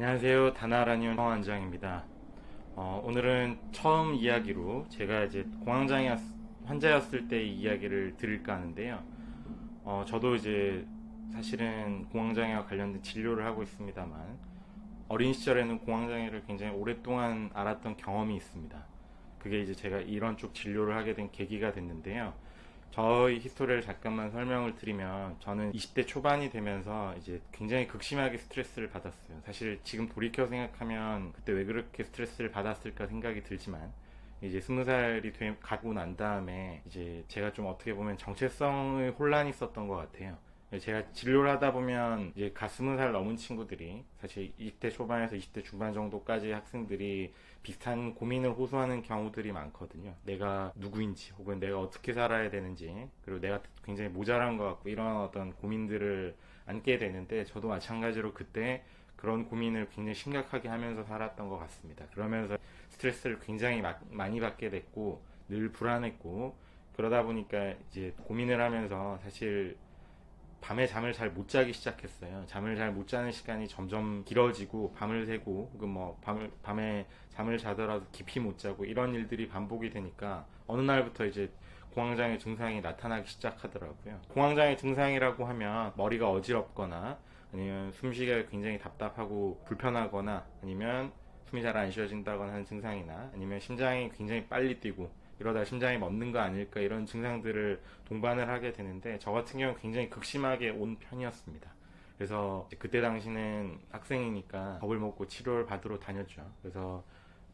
안녕하세요. 다나라니온 성환장입니다. 어, 오늘은 처음 이야기로 제가 이제 공황장애 환자였을 때의 이야기를 드릴까 하는데요. 어, 저도 이제 사실은 공황장애와 관련된 진료를 하고 있습니다만 어린 시절에는 공황장애를 굉장히 오랫동안 알았던 경험이 있습니다. 그게 이제 제가 이런 쪽 진료를 하게 된 계기가 됐는데요. 저의 히스토리를 잠깐만 설명을 드리면 저는 20대 초반이 되면서 이제 굉장히 극심하게 스트레스를 받았어요. 사실 지금 돌이켜 생각하면 그때 왜 그렇게 스트레스를 받았을까 생각이 들지만 이제 스무 살이 돼 가고 난 다음에 이제 제가 좀 어떻게 보면 정체성의 혼란이 있었던 것 같아요. 제가 진료를 하다 보면 이제 가 스무 살 넘은 친구들이 사실 20대 초반에서 20대 중반 정도까지 학생들이 비슷한 고민을 호소하는 경우들이 많거든요. 내가 누구인지 혹은 내가 어떻게 살아야 되는지 그리고 내가 굉장히 모자란 것 같고 이런 어떤 고민들을 안게 되는데 저도 마찬가지로 그때 그런 고민을 굉장히 심각하게 하면서 살았던 것 같습니다. 그러면서 스트레스를 굉장히 마- 많이 받게 됐고 늘 불안했고 그러다 보니까 이제 고민을 하면서 사실 밤에 잠을 잘 못 자기 시작했어요. 잠을 잘 못 자는 시간이 점점 길어지고 밤을 새고 혹은 뭐 밤을 밤에 잠을 자더라도 깊이 못 자고 이런 일들이 반복이 되니까 어느 날부터 이제 공황장애 증상이 나타나기 시작하더라고요. 공황장애 증상이라고 하면 머리가 어지럽거나 아니면 숨쉬기가 굉장히 답답하고 불편하거나 아니면 숨이 잘 안 쉬어진다거나 하는 증상이나 아니면 심장이 굉장히 빨리 뛰고 이러다 심장이 멎는 거 아닐까 이런 증상들을 동반을 하게 되는데 저 같은 경우는 굉장히 극심하게 온 편이었습니다. 그래서 그때 당시는 학생이니까 겁을 먹고 치료를 받으러 다녔죠. 그래서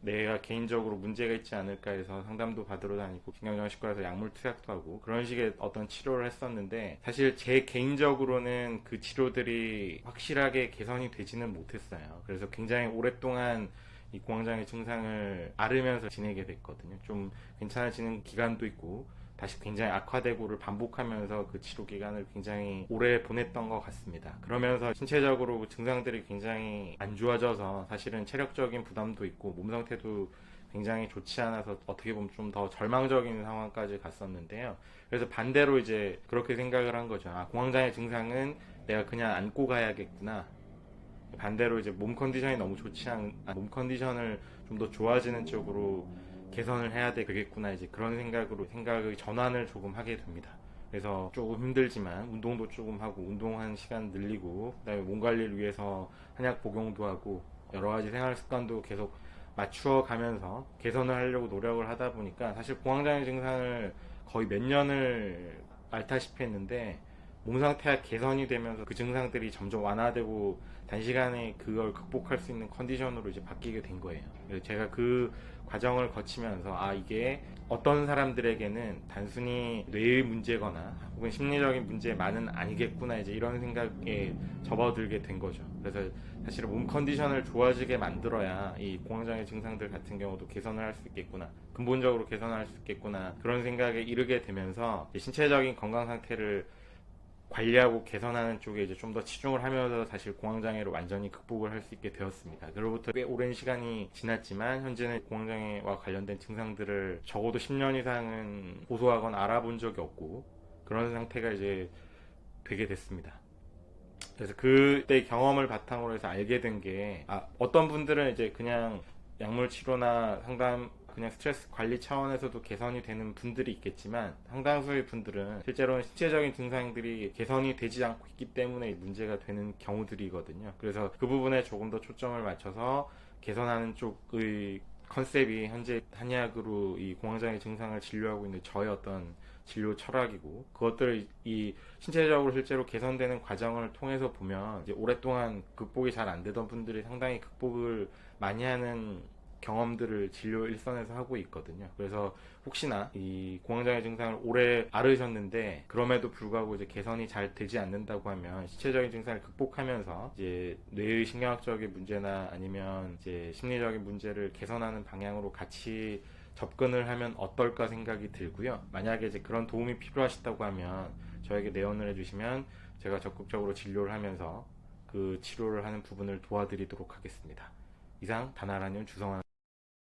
내가 개인적으로 문제가 있지 않을까 해서 상담도 받으러 다니고 신경정신과에서 약물 투약도 하고 그런 식의 어떤 치료를 했었는데 사실 제 개인적으로는 그 치료들이 확실하게 개선이 되지는 못했어요. 그래서 굉장히 오랫동안 이 공황장애 증상을 앓으면서 지내게 됐거든요. 좀 괜찮아지는 기간도 있고 다시 굉장히 악화되고를 반복하면서 그 치료 기간을 굉장히 오래 보냈던 것 같습니다. 그러면서 신체적으로 그 증상들이 굉장히 안 좋아져서 사실은 체력적인 부담도 있고 몸 상태도 굉장히 좋지 않아서 어떻게 보면 좀 더 절망적인 상황까지 갔었는데요. 그래서 반대로 이제 그렇게 생각을 한 거죠. 아, 공황장애 증상은 내가 그냥 안고 가야겠구나. 반대로 이제 몸 컨디션이 너무 좋지 않, 아, 몸 컨디션을 좀 더 좋아지는 쪽으로 개선을 해야 되겠구나 이제 그런 생각으로 생각의 전환을 조금 하게 됩니다. 그래서 조금 힘들지만 운동도 조금 하고 운동하는 시간 늘리고 그다음에 몸 관리를 위해서 한약 복용도 하고 여러 가지 생활 습관도 계속 맞추어 가면서 개선을 하려고 노력을 하다 보니까 사실 공황장애 증상을 거의 몇 년을 앓다시피 했는데 몸 상태가 개선이 되면서 그 증상들이 점점 완화되고 단시간에 그걸 극복할 수 있는 컨디션으로 이제 바뀌게 된 거예요. 그래서 제가 그 과정을 거치면서 아 이게 어떤 사람들에게는 단순히 뇌의 문제거나 혹은 심리적인 문제만은 아니겠구나 이제 이런 생각에 접어들게 된 거죠. 그래서 사실은 몸 컨디션을 좋아지게 만들어야 이 공황장애 증상들 같은 경우도 개선을 할 수 있겠구나. 근본적으로 개선할 수 있겠구나. 그런 생각에 이르게 되면서 신체적인 건강 상태를 관리하고 개선하는 쪽에 이제 좀 더 치중을 하면서 사실 공황장애를 완전히 극복을 할 수 있게 되었습니다. 그로부터 꽤 오랜 시간이 지났지만 현재는 공황장애와 관련된 증상들을 적어도 10년 이상은 고소하거나 알아본 적이 없고 그런 상태가 이제 되게 됐습니다. 그래서 그때 경험을 바탕으로 해서 알게 된 게 아, 어떤 분들은 이제 그냥 약물 치료나 상담 그냥 스트레스 관리 차원에서도 개선이 되는 분들이 있겠지만 상당수의 분들은 실제로는 신체적인 증상들이 개선이 되지 않고 있기 때문에 문제가 되는 경우들이거든요. 그래서 그 부분에 조금 더 초점을 맞춰서 개선하는 쪽의 컨셉이 현재 한의학으로 이 공황장애 증상을 진료하고 있는 저의 어떤 진료 철학이고 그것들을 이 신체적으로 실제로 개선되는 과정을 통해서 보면 이제 오랫동안 극복이 잘 안 되던 분들이 상당히 극복을 많이 하는 경험들을 진료 일선에서 하고 있거든요. 그래서 혹시나 이 공황장애 증상을 오래 앓으셨는데 그럼에도 불구하고 이제 개선이 잘 되지 않는다고 하면 신체적인 증상을 극복하면서 이제 뇌의 신경학적인 문제나 아니면 이제 심리적인 문제를 개선하는 방향으로 같이 접근을 하면 어떨까 생각이 들고요. 만약에 이제 그런 도움이 필요하시다고 하면 저에게 내원을 해주시면 제가 적극적으로 진료를 하면서 그 치료를 하는 부분을 도와드리도록 하겠습니다. 이상 다나라님 주성환